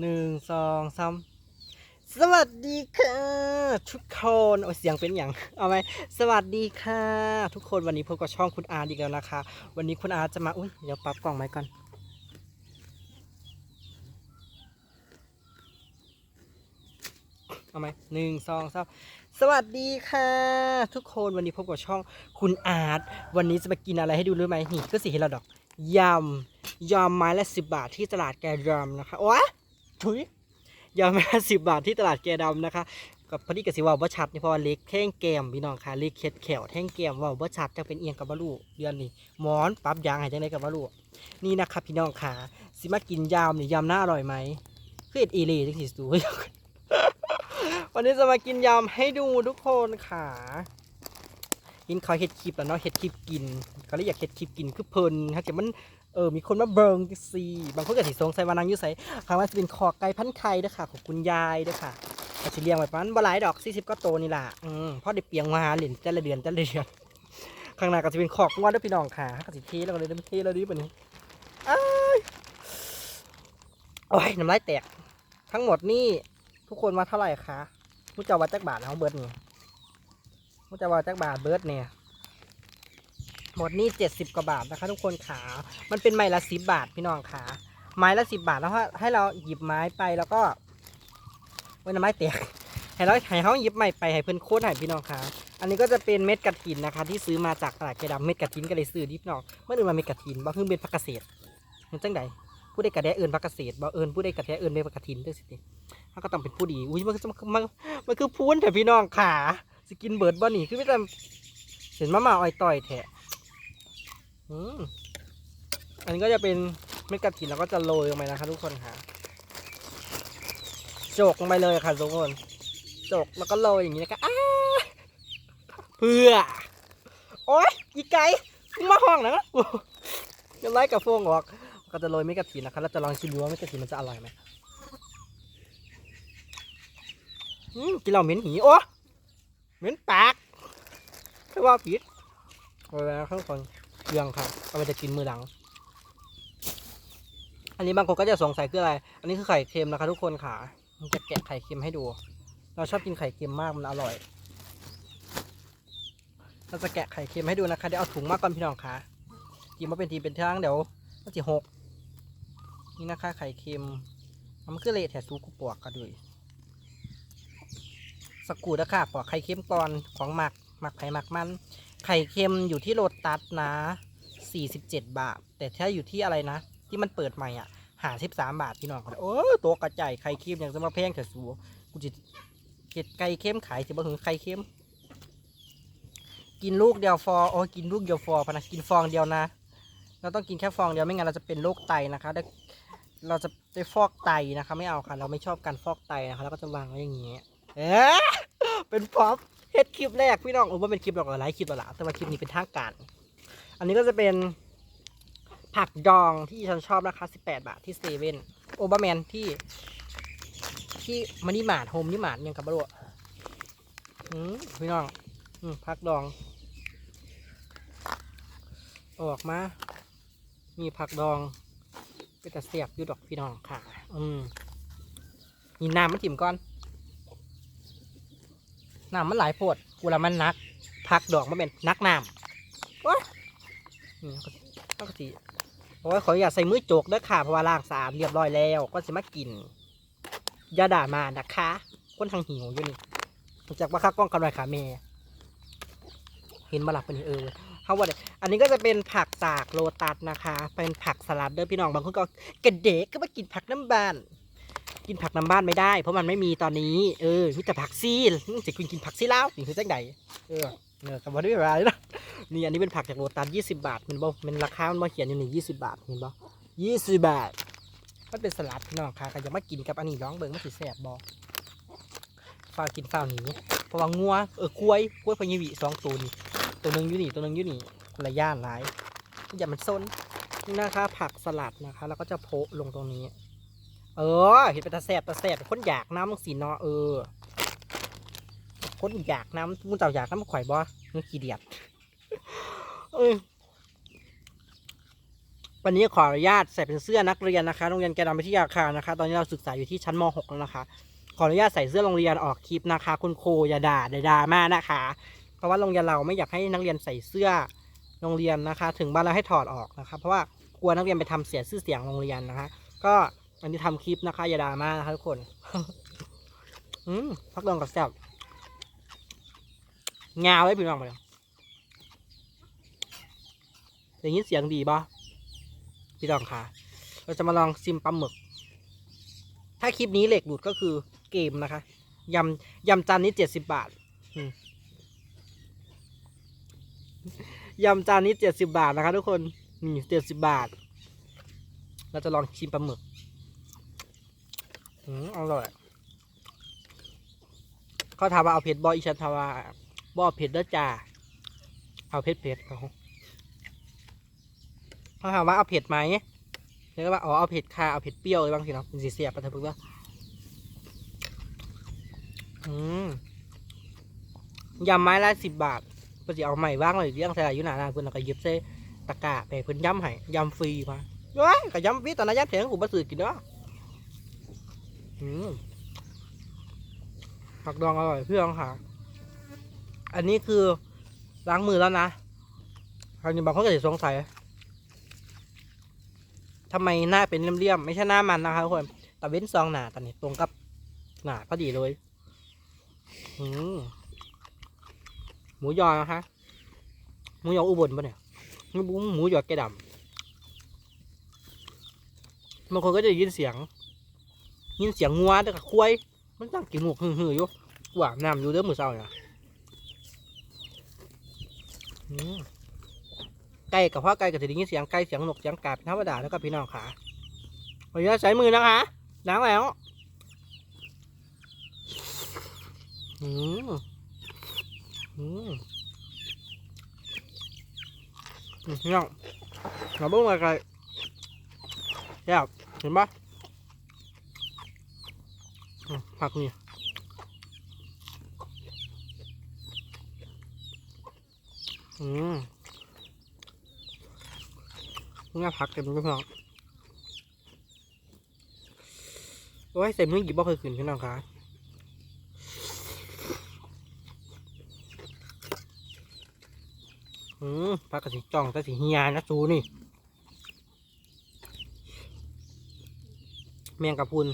หนึ่งสองสามสวัสดีค่ะ ทุกคนโอ้ยเสียงเป็นอย่างเอาไหมสวัสดีค่ะ ทุกคนวันนี้พบกับช่องคุณอาร์ตอีกแล้วนะคะ วันนี้คุณอาร์ตจะมาอุ้ยเดี๋ยวปรับกล่องไม้ก่อนเอาไหมหนึ่งสองสามสวัสดีค่ะ ทุกคนวันนี้พบกับช่องคุณอาร์ตวันนี้จะมากินอะไรให้ดูรู้ไหมนี่ก็สิเห็นเราดอกยำยำไม้ละสิบบาทที่ตลาดแกดำนะคะโอ้ย ถุยยำไม้ละสิบบาทที่ตลาดแกดำนะคะ กับพอดีกับสิว่าบ่ชัดนี่เพราะว่าเล็กแท่งแกมพี่น้องค่ะเล็กเค็ดแขวแท่งแกมว่าบ่ชัดจะเป็นเอียงกับบะลูเดือนนี้หมอนปรั๊บยางให้จังไดกับบะลูนี่นะครับพี่น้องค่ะสิมากินยำนี่ยำน่าอร่อยไหมคือเอ็ดเอเล่จังสิสูวันนี้จะมากินยำให้ดูทุกคนค่ะกินเขาเห็ดคลิปแล้วเนาะเห็ดคลิปกิน ก็เลยอยากเห็ดคลิปกินคือเพลินถ้าเกิดมัน เออมีคนมาเบิงซีบางคนก็สิสงสัยว่านางอยุ่ใส่คำว่าจะเป็นคอไก่พันไข่เด้อค่ะ ของคุณยายเด้อค่ะก็สิเลี้ยงไว้ประมาณบ่หลายดอก40ก็โตนี่ล่ะอืมพอได้เปียงมาหาเหรียญแต่ละเดือนแต่ละเดือนข้างหน้าก็จะเป็นขอกงวดด้วยพี่น้องค่ะก็สิเทแล้วก็เลยเริ่มเทแล้วดิบัดนี้อ้ายโอ้ยน้ำลายแตก ทั้งหมดนี่ทุกคนมาเท่าไหร่คะมุจาวัดจักบาทเอาเบิร์ดนี่มุจาวัดจักบาทเบิร์ดเนี่ย หมดนี่เจ็ดสิบกว่าบาทนะคะ ทุกคนขา มันเป็นไม้ละสิบบาทพี่น้องขา ไม้ละสิบบาทแล้วให้เราหยิบไม้ไปแล้วก็ไว้นไม้แตกให้เราให้เขาหยิบไม้ไปให้เพื่อนโค้ดให้พี่น้องขาอันนี้ก็จะเป็นเม็ดกระถินนะคะ ที่ซื้อมาจากตลาดเกดำเม็ดกระถินก็เลยซื้อดิบน้องเมื่ออื่นมาเม็ดกระถินบ่เพิ่งเป็นผักเกษตรเห็นจังใดผู้ใดกระแดเอิญผักเกษตรบ่เอิญผู้ใดกระแดเอิญเม็ดกระถินด้วยสิเขาก็ต้องเป็นผู้ดีอุ้ยมันมันมันมันคือพูนแต่พี่น้องขาสกินเบิร์ดบ่นี่คือไม่แต่เห็นมะมาอ้อยต่อยแทะ อันนี้ก็จะเป็นเม็ดกระถินแล้วก็จะโรยลงไปนะคะทุกคนค่ะโจกลงไปเลยค่ะทุกคนโจกแล้วก็โรยอย่างนี้นะคะอ้าเพื่อ โอ๊ยอีไก่มึงมาห้องนะจะไล่กับโฟงออก ก็จะโรยเม็ดกระถินนะคะแล้วจะลองชิมดูว่าเม็ดกระถินมันจะอร่อยไหมอืมกินเหล้าเหม็นหีโอ้เหม็นปากไม่ว่าผิดเอาไว้ข้างคน เรื่องค่ะเอาไปจะกินมือหลัง อันนี้บางคนก็จะสงสัยคืออะไร อันนี้คือไข่เค็มนะคะทุกคนค่ะมันจะแกะไข่เค็มให้ดู เราชอบกินไข่เค็มมากมันอร่อย เราจะแกะไข่เค็มให้ดูนะคะเดี๋ยวเอาถุงมาก่อนพี่น้องค่ะกินมาเป็นทีเป็นทางเดี๋ยวมันจะหกนี่นะคะ ไข่เค็มมันคือเละแถซูกุปวกกันด้วยสกูดะค่ะปอกไข่เค็มก่อนของหมักหมักไผ่หมักมัน ไข่เค็มอยู่ที่โรตัสนะ 47 บาท แต่ถ้าอยู่ที่อะไรนะ ที่มันเปิดใหม่อะหา13บสามบาทพี่น้องโอ้ตัวกระจายไข่เค็มอย่างจะมาแพงแต่สูกูจะเก็ดไก่เค็มขายจะบ่ถึงไข่เค็ม กินลูกเดียวฟอโอ้กินลูกเดียวฟอพนะกินฟองเดียวนะ เราต้องกินแค่ฟองเดียวไม่งั้นเราจะเป็นโรคไตนะคะได้เราจะได้ฟอกไตนะคะ ไม่เอาค่ะ เราไม่ชอบการฟอกไตนะคะเราก็จะวางไว้อย่างนี้เอ๊ะเป็นพ็อป เฮ็ดคลิปแรกพี่น้องโอ้ว่าเป็นคลิปหรอกหลายคลิปแล้วล่ะแต่ว่าคลิปนี้เป็นทางการ อันนี้ก็จะเป็นผักดองที่ฉันชอบราคา18 บาทที่เซเว่นโอบาแมนที่ที่มานิมาร์ทโฮมนิมาร์ทยังกับบรัวอืมพี่น้องอืมผักดอง ออกมา มีผักดองเป็นตะเสียบอยู่ดอกพี่น้องค่ะ อืมมีน้ำมันถิ่มก่อน น้ำมันหลายโพดกูละมันนัก พักดอกมันเป็นนักน้ำว้านี่ก็สีโอ้ยขออยาตใส่มือโจกด้อค่ะเพราะว่าล้างสะอาดเรียบร้อยแล้ว ก็จะมากินยาด่ามานะคะ คนทางหิวอยู่นี่จากว่าข้ากล้องกำไรขาเมย์เห็นมาหลับเป็นเออเขาว่าเดี๋ยวอันนี้ก็จะเป็นผักจากโลตัสนะคะ เป็นผักสลัดเด้อพี่น้องบางคนก็กระเดกก็มากินผักน้ำบาน กินผักน้ำบ้านไม่ได้ เพราะมันไม่มีตอนนี้เออมีแต่ผักซีจะคุณกินผักซีแล้วนี่คือจังไดเออเนี่ยกับว่าด้วยอะไรนะนี่อันนี้เป็นผักจากโรตัสยี่สิบาทเห็นบ่เป็นราคามันมาเขียนอยู่นี่ยี่สิบาทเห็นบ่ยี่สิบบาทมันเป็นสลัดพี่น้องค่ะก็จะมากินกับอันนี้ร้องเบิ่งมันสิแสบบ่ฝ้าวกินฝ้าหนีเพราะว่างัวเออกล้วยกล้วยพญาวิสองตัวนี่ตัวหนึงอยู่นี่ตัวหนึงอยู่นี่คนละย่านหลายอย่ามันซนนี่นะคะผักสลัดนะคะ แล้วก็จะโพะลงตรงนี้ เออเห็นเป็นตาแสบตาแสบคนอยากน้ำมึงสีนาะเออคนอยากน้ำมึงเจ้าอยากน้ำข่อยบ่มึงขี้เดียดเออวันนี้ขออนุญาตใส่เป็นเสื้อนักเรียนนะคะโรงเรียนแกดำวิทยาคารนะคะ ตอนนี้เราศึกษาอยู่ที่ชั้นม .6 แล้วนะคะ ขออนุญาตใส่เสื้อโรงเรียนออกคลิปนะคะ คุณครูอย่าด่าด่ามานะคะ เพราะว่าโรงเรียนเราไม่อยากให้นักเรียนใส่เสื้อโรงเรียนนะคะ ถึงบ้านเราให้ถอดออกนะคะ เพราะว่ากลัวนักเรียนไปทำเสียชื่อเสียงโรงเรียนนะคะ ก็ อันนี้ทำคลิปนะคะอย่าด่ามานะคะทุกคน อืมพักดองกับแซ่บงาไว้พี่น้องมาเลยอย่างนี้เสียงดีป่ะพี่น้องค่ะ เราจะมาลองซิมปลาหมึก ถ้าคลิปนี้เหล็กดูดก็คือเกมนะคะยำยำจานนี้เจ็ดสิบบาทยำจานนี้เจ็ดสิบาทนะคะทุกคนนี่เจ็ดสิบบาท เราจะลองชิมปลาหมึก อืมอร่อย เขาถามว่าเอาเผ็ดบออีฉันถาว่าบอเผ็ดเด้อจ้า เอาเผ็ดเผ็ดเขาเขาถามว่าเอาเผ็ดไหมแล้วก็ว่าอ๋อเอาเผ็ดค่ะเอาเผ็ดเปรี้ยวเลยบางทีเนาะเป็นสีเสียบไปเถอะพื่อนอืมยำไม้ละสิบบาทเพื่อจะเอาใหม่ว่างเลยเรื่องใส่อยู่หนาหนาเพื่อนเราก็ยิบเส้ตะกร้าไปเพื่อนย้ำให้ยำฟรีมาเว้ยก็ย้ำฟรีตอนนั้นย้ำเถียงกูมาซื้อกินเนาะ ผักดองอร่อยเพื่อนค่ะอันนี้คือล้างมือแล้วนะคราวนี้บางคนก็จะสงสัยทำไมหน้าเป็นเลี่ยมๆไม่ใช่หน้ามันนะคะทุกคนแต่เว้นซองหนาตอนนี้ตรงกับหนาพอดีเลยอืมหมูยอนะคะหมูยออุบลปะเนี่ยไม่รู้หมูยอแกดำบางคนก็จะยินเสียง ยินเสียงงัวแต่กับควายมันตั้งกินหมูกหือๆอยู่หวานน้ำอยู่เด้อมือเศร้าเนี่ยไก่กับพ่อไก่กับจะได้ยินเสียงไก่เสียงนกเสียงกาเป็นธรรมดาแล้วก็พี่น้องขาขออนุญาตใช้มือนะคะล้างแล้วอืมอืมอืมพี่น้องเราบิ่งมาไก่แซ่บเห็นปะ ผักนี่อืมง่าพักเต็มพี่น้องโอ้ยเต็มนี่หยิบบ่เคยขึ้นพี่น้องคะอืมปลากระสิจ่องแต่สีเฮียนะซูนี่ แมงกะพุน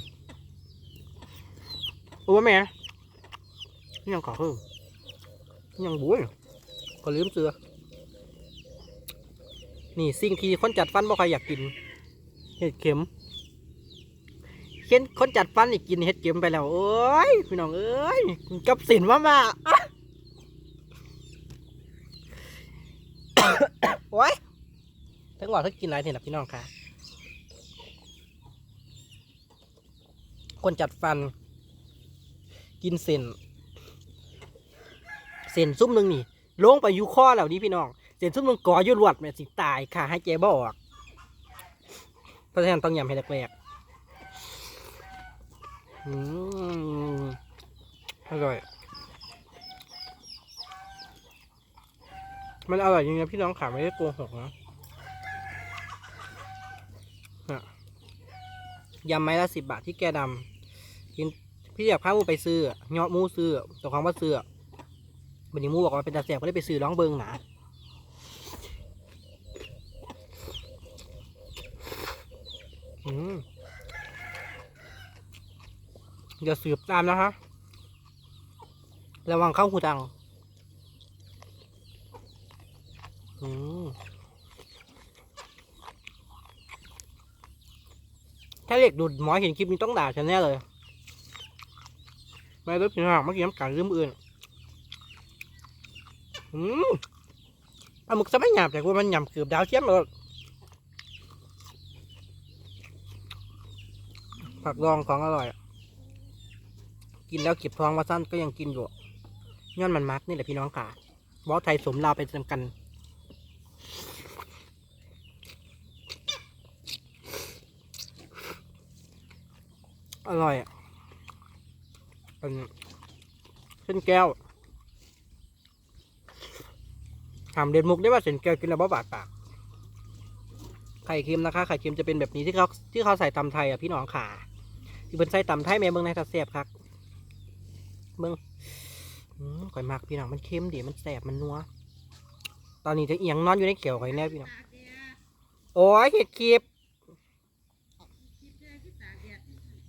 โอ้แม่ยังขอเพิ่มยังบุ้ยก็ลืมเสือนี่สิ่งที่คนจัดฟันบ่ใครอยากกิน เห็ดเข็มเข็นคนจัดฟันอีกกินเห็ดเข็มไปแล้วโอ้ยพี่น้องเอ้ยกับสินว่ามาโอ้ยทั้งหมดทั้งกินอะไรเนี่ยนะพี่น้องค่ะ คนจัดฟัน กินเส้นเส้นซุ่มหนึ่งนี่ลงไปอยูข้อแล้วนี่พี่น้องเส้นซุ่มหนึ่งก่อยุ่รวดแม่สิตายค่ะให้เจ๊บออกเพราะฉะนั้นต้องยำให้แรกๆอืมอร่อยมันอร่อยจริงนะพี่น้องขาไม่ได้โกหกนะน่ะยำไม้ละสิบบาทที่แกดำกิน พี่อยากพาหมูไปซื้อเงาะหมูซื้อแต่ความว่าซื้อวันนี้หมูบอกว่าเป็นตาแสบก็ได้ไปซื้อร้องเบิงหนาอืมอย่าสืบตามนะคะระวังเข้าหูดัง อืมถ้าเด็กดูดหมอเห็นคลิปนี้ต้องด่าฉันแน่เลย ไม่รู้พี่น้องเมื่อกี้น้ำกันลืมอื่นอืมปลาหมึกจะไม่หยาบแต่ว่ามันหยาบเกือบดาวเทียมเลยผักดองของอร่อย กินแล้วเก็บท้องมาสั้นก็ยังกินอยู่ย้อนมันมักนี่แหละพี่น้องค่ะบอสไทยสมลาไปเต็มกันอร่อยอะ เป็นเส้นแก้วถามเด่นมุกได้ว่าเส้นแก้วกินแล้วบ่บาดปาก ไข่เค็มนะคะ ไข่เค็มจะเป็นแบบนี้ที่เขาที่เขาใส่ตำไทยอะพี่น้องขาที่เป็นใส่ตำไทยแม่เมืองในทัดแสบครับเมืองข่อยมากพี่น้องมันเค็มดีมันแสบมันนัว ตอนนี้จะเอียงนอนอยู่ในเขียวข่อยแน่พี่น้อง โอ้ยเห็ดคลิป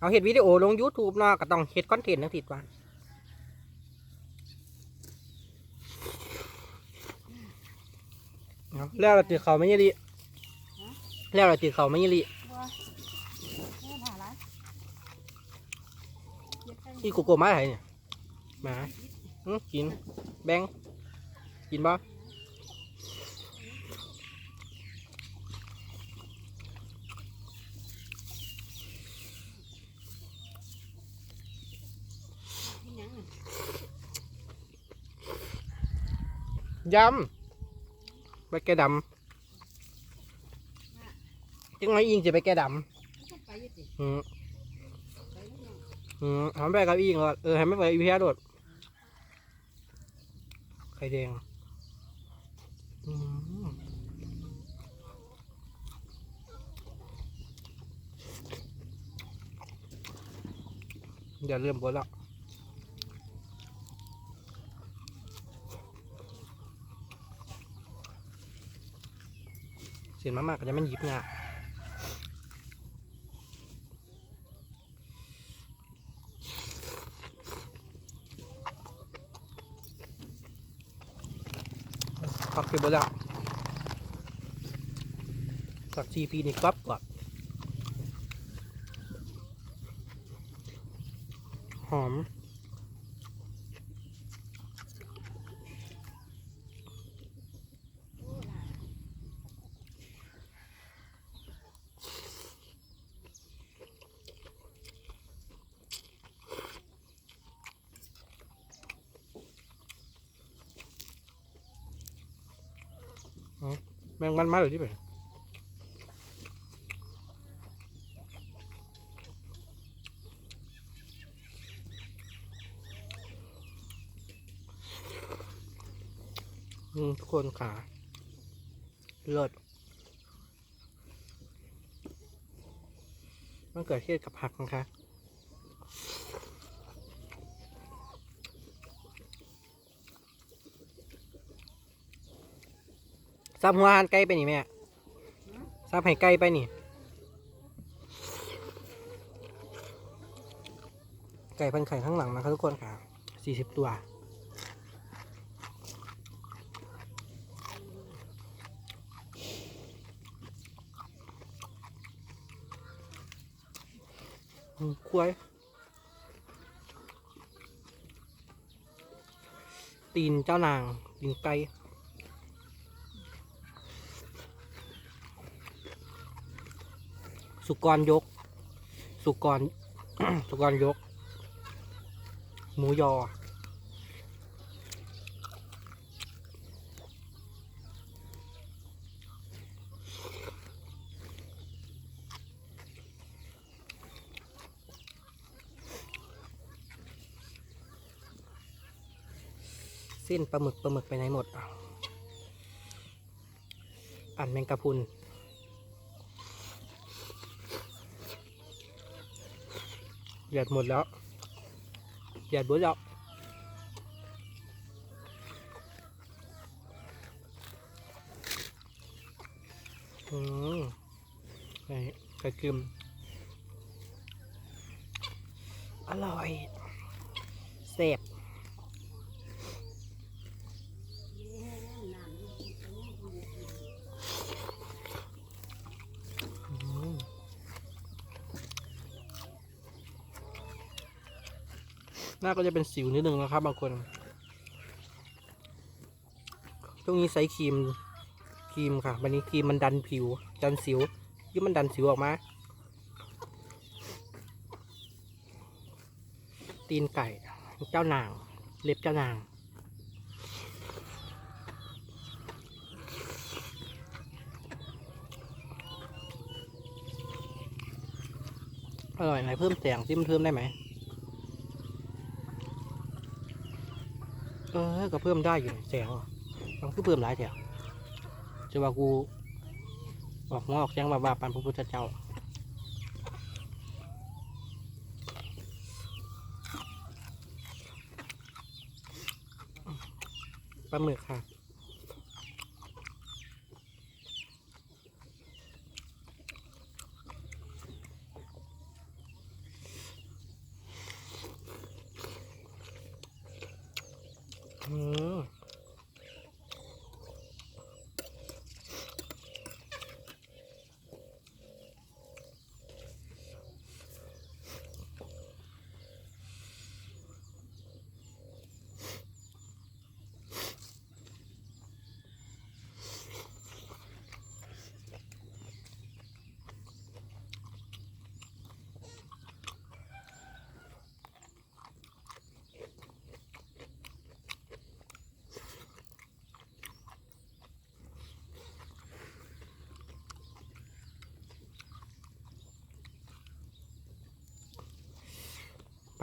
เอาเห็ดวิดีโอลง YouTube เนาะก็ต้องเห็ดคอนเทนต์ทั้งติดวันเอาแล้วเราติดเขาไม่ยี่ลีแล้วเราติดเขาไม่ยี่ลีอีโกโก้มาไหนเนี่ยหมาอื้อกินแบงกินบ่ ยำไปแกดำจังไงอิงจะไปแกดำอืมอืมทำไปกับอิงก่อนเออให้ไม่ไปอีพีโดดไข่แดงอืมอย่าเริ่มบนแล้ว เสียนมากๆก็จะไม่หยิบเนี่ยพักไปบนแล้วสักทีพีนี่กรับก่อนหอม แมงมันมาหรือที่ไหนอืมทุกคนขาเลิศมันเกิดเทศกับผักนะคะ ซับหัวหันไก่ไปนี่แม่ซับให้ไก่ไปนี่ ไก่พันไข่ข้างหลังนะครับทุกคนค่ะสี่สิบตัวอืมควยตีนเจ้านางตีนไก่ สุกรยก สุกร สุกรยก หมูยอเส้นปลาหมึกปลาหมึกไปไหนหมดอะอันแมงกะพุน หยาดหมดแล้วหยาดหมดแล้วอืมไก่ไก่กึมอร่อยเสบอืม หน้าก็จะเป็นสิวนิดนึงนะครับ บางคนช่วงนี้ใช้ครีมครีมค่ะ วันนี้ครีมมันดันผิว ดันสิวยิ่งมันดันสิวออกมา ตีนไก่ เจ้านาง เล็บเจ้านางอร่อยไหนเพิ่มแสงซิมเพิ่มได้ไหม เออก็เพิ่มได้อยู่แสงอะมันก็เพิ่มหลายแถวจะว่ากูออกงอกยังบาบาปันพระพุทธเจ้าปลาหมึกค่ะ อืม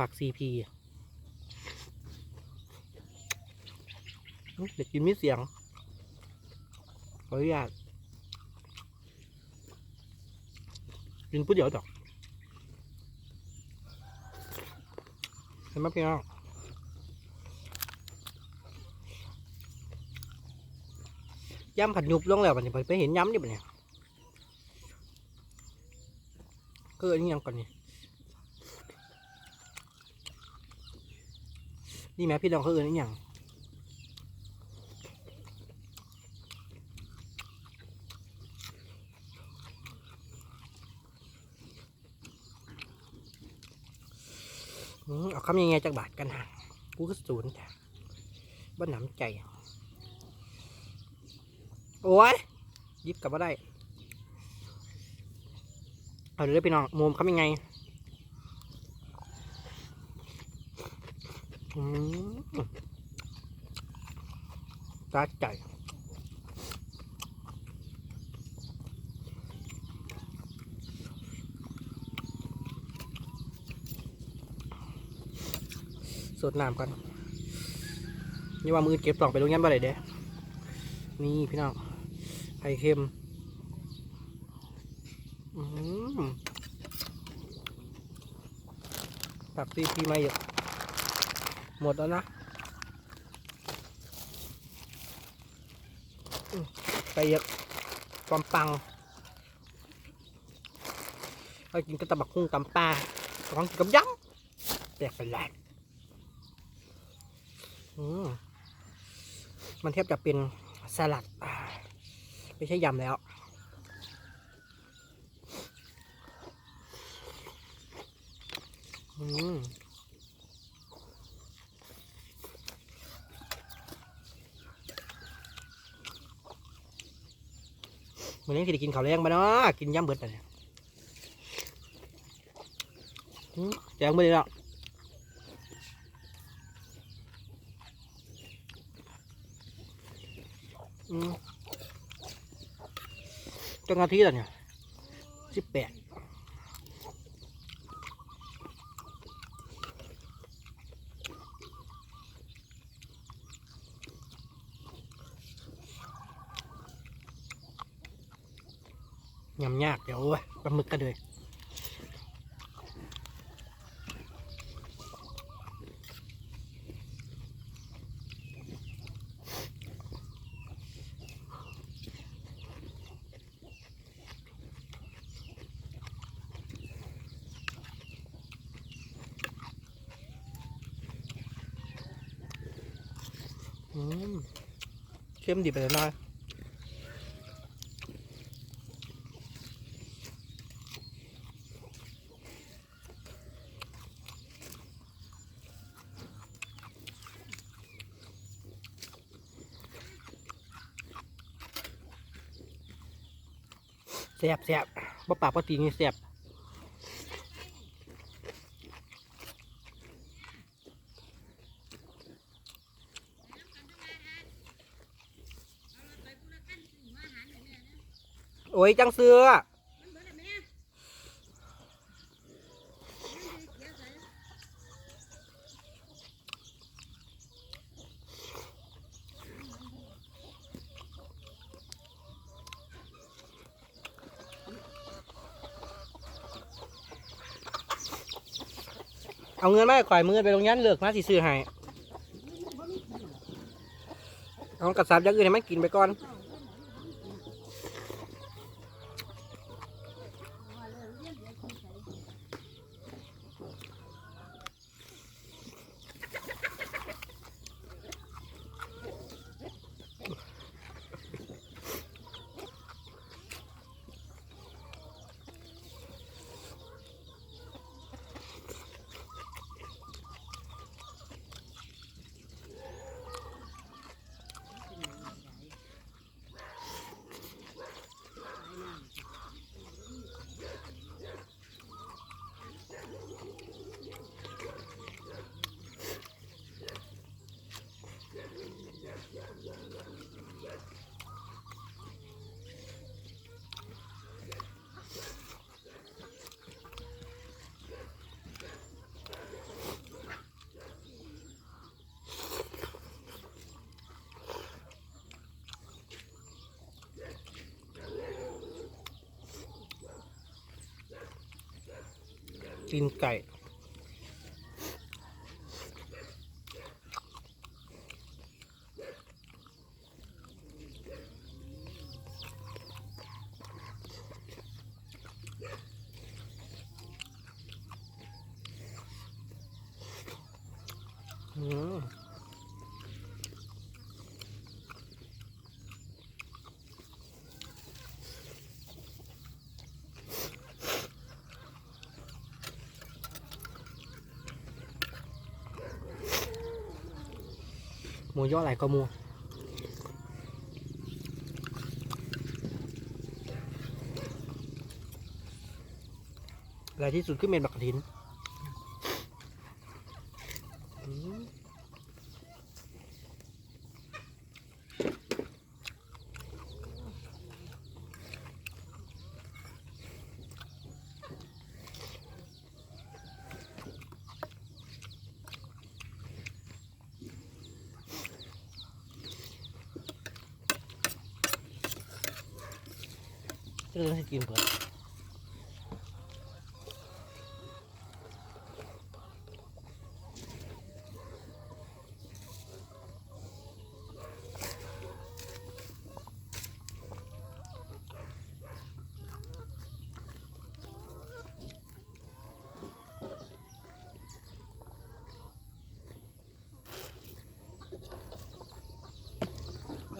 ผักซีพีเด็กกินไมีเสียง ขออนุญาตกินผู้เดียวดอกเห็นไหมพี่น้องย้ำผัดยุบลงแล้วบัดนี้ไปเห็นย้ำอยู่บัดนี่ยก็อันนี้ยังก่อนนี่ นี่แม่พี่น้องเขาเอื่นนี่ยังอืมเอาคำยังไงจากบาทกันฮะกูก็ศูนย์จ้ะบ้านหนำใจ โอ้ยยิบกลับมาได้ เอาเลยพี่น้องมุมคำยังไง อืม ตาใจสดน้ำกันนี่ว่ามือเก็บต่องไปโรงงานบ่ได้เด้นี่พี่น้องไข่เค็มอืมตักซีพีมาเยอะ หมดแล้วนะ ไปเยอะความปังไปกินกระตะบักคุ้งตำปลาลองกินกับยำแปลกไปแหลกอืมมันแทบจะเป็นสลัด ไม่ใช่ยำแล้ว อืม มื่อนี้สิได้กินข้าวแรงบ้าเนาะกินย่ำเบิดไปเนี่ยแจงไปเลยเนาะอืมจังอาทีแล้วเนี่ยสิบแปด ยำยากเดี๋ยวปลาหมึกกันเลยเข้มดิบไปเลยน้อย แซ่บแซ่บบ่ปากบ่ตีนี่แซ่บโอ้ยจังเสือ เอาเงินมาให้ข่อยมือไปโรงยันเลือกมาสิซื้อให้เอากระสับยังอื่นให้มันกินไปก่อน ตีนไก่ อืม มูย่อไหลก็หมูและที่สุดคือเมนบักกะทินอืม เริ่มให้กินก่อน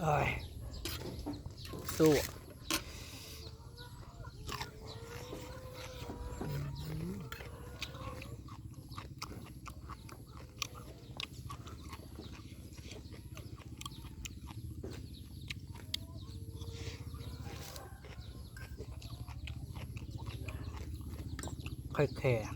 เอ้ยสู้ค่ อยแคร์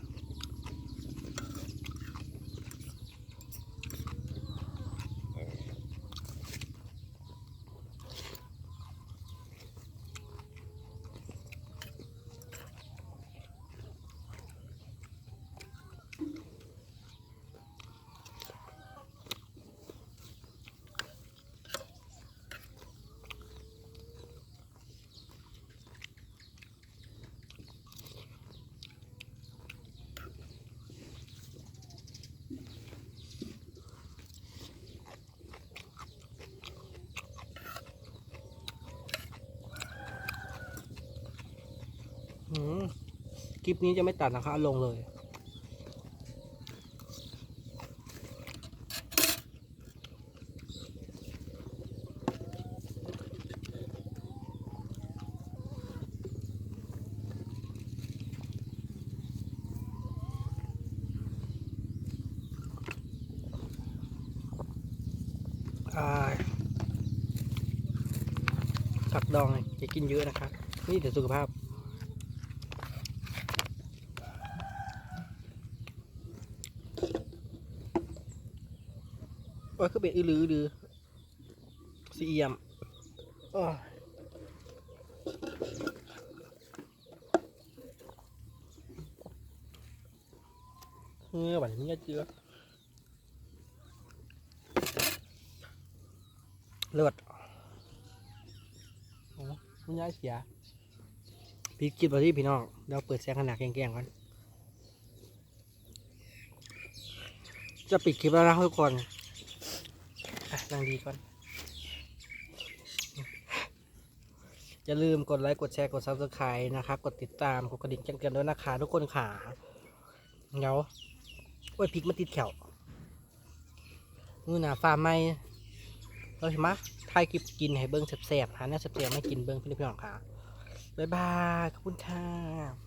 คลิปนี้จะไม่ตัดนะคะเอาลงเลยอ่าผักดองจะกินเยอะนะคะนี่แต่สุขภาพ ว่าคือ เป็นอือลือหรือสีเอี่ยมเงือบันนี้เจือเลือดมันย้ายเสีย พี่คิดว่าที่พี่น้องเดี๋ยวเปิดแสงขนาดแกงๆก่อน จะปิดคลิปแล้วนะทุกคน นั่งดีก่อน อย่าลืมกดไลค์กดแชร์กดซับสไครต์นะคะกดติดตามกดกระดิ่งแจ้งเตือนด้วยนะคะทุกคนขาเงาโอ้ยพริกมาติดแขวมือหนาฟ้าไหมเราเห็นไหมไทยกิบกินให้เบิ้งแสบๆหาแน่แสบๆไม่กินเบิ้งพี่น้องค่ะบ๊ายบายขอบคุณค่ะ